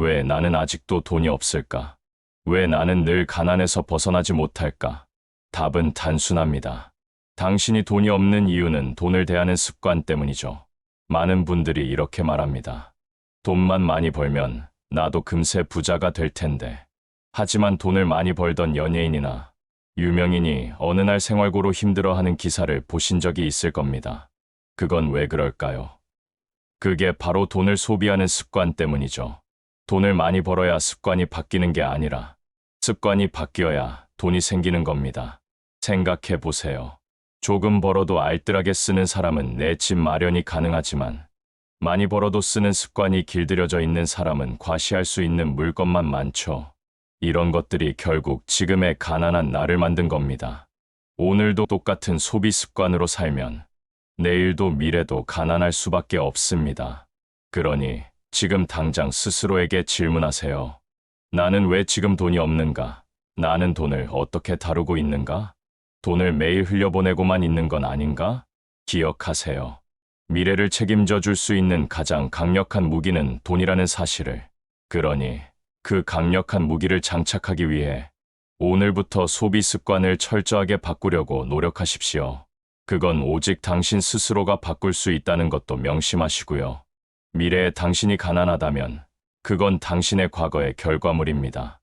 왜 나는 아직도 돈이 없을까? 왜 나는 늘 가난에서 벗어나지 못할까? 답은 단순합니다. 당신이 돈이 없는 이유는 돈을 대하는 습관 때문이죠. 많은 분들이 이렇게 말합니다. 돈만 많이 벌면 나도 금세 부자가 될 텐데. 하지만 돈을 많이 벌던 연예인이나 유명인이 어느 날 생활고로 힘들어하는 기사를 보신 적이 있을 겁니다. 그건 왜 그럴까요? 그게 바로 돈을 소비하는 습관 때문이죠. 돈을 많이 벌어야 습관이 바뀌는 게 아니라 습관이 바뀌어야 돈이 생기는 겁니다. 생각해 보세요. 조금 벌어도 알뜰하게 쓰는 사람은 내 집 마련이 가능하지만 많이 벌어도 쓰는 습관이 길들여져 있는 사람은 과시할 수 있는 물건만 많죠. 이런 것들이 결국 지금의 가난한 나를 만든 겁니다. 오늘도 똑같은 소비 습관으로 살면 내일도 미래도 가난할 수밖에 없습니다. 그러니 지금 당장 스스로에게 질문하세요. 나는 왜 지금 돈이 없는가? 나는 돈을 어떻게 다루고 있는가? 돈을 매일 흘려보내고만 있는 건 아닌가? 기억하세요. 미래를 책임져 줄 수 있는 가장 강력한 무기는 돈이라는 사실을. 그러니 그 강력한 무기를 장착하기 위해 오늘부터 소비 습관을 철저하게 바꾸려고 노력하십시오. 그건 오직 당신 스스로가 바꿀 수 있다는 것도 명심하시고요. 미래에 당신이 가난하다면 그건 당신의 과거의 결과물입니다.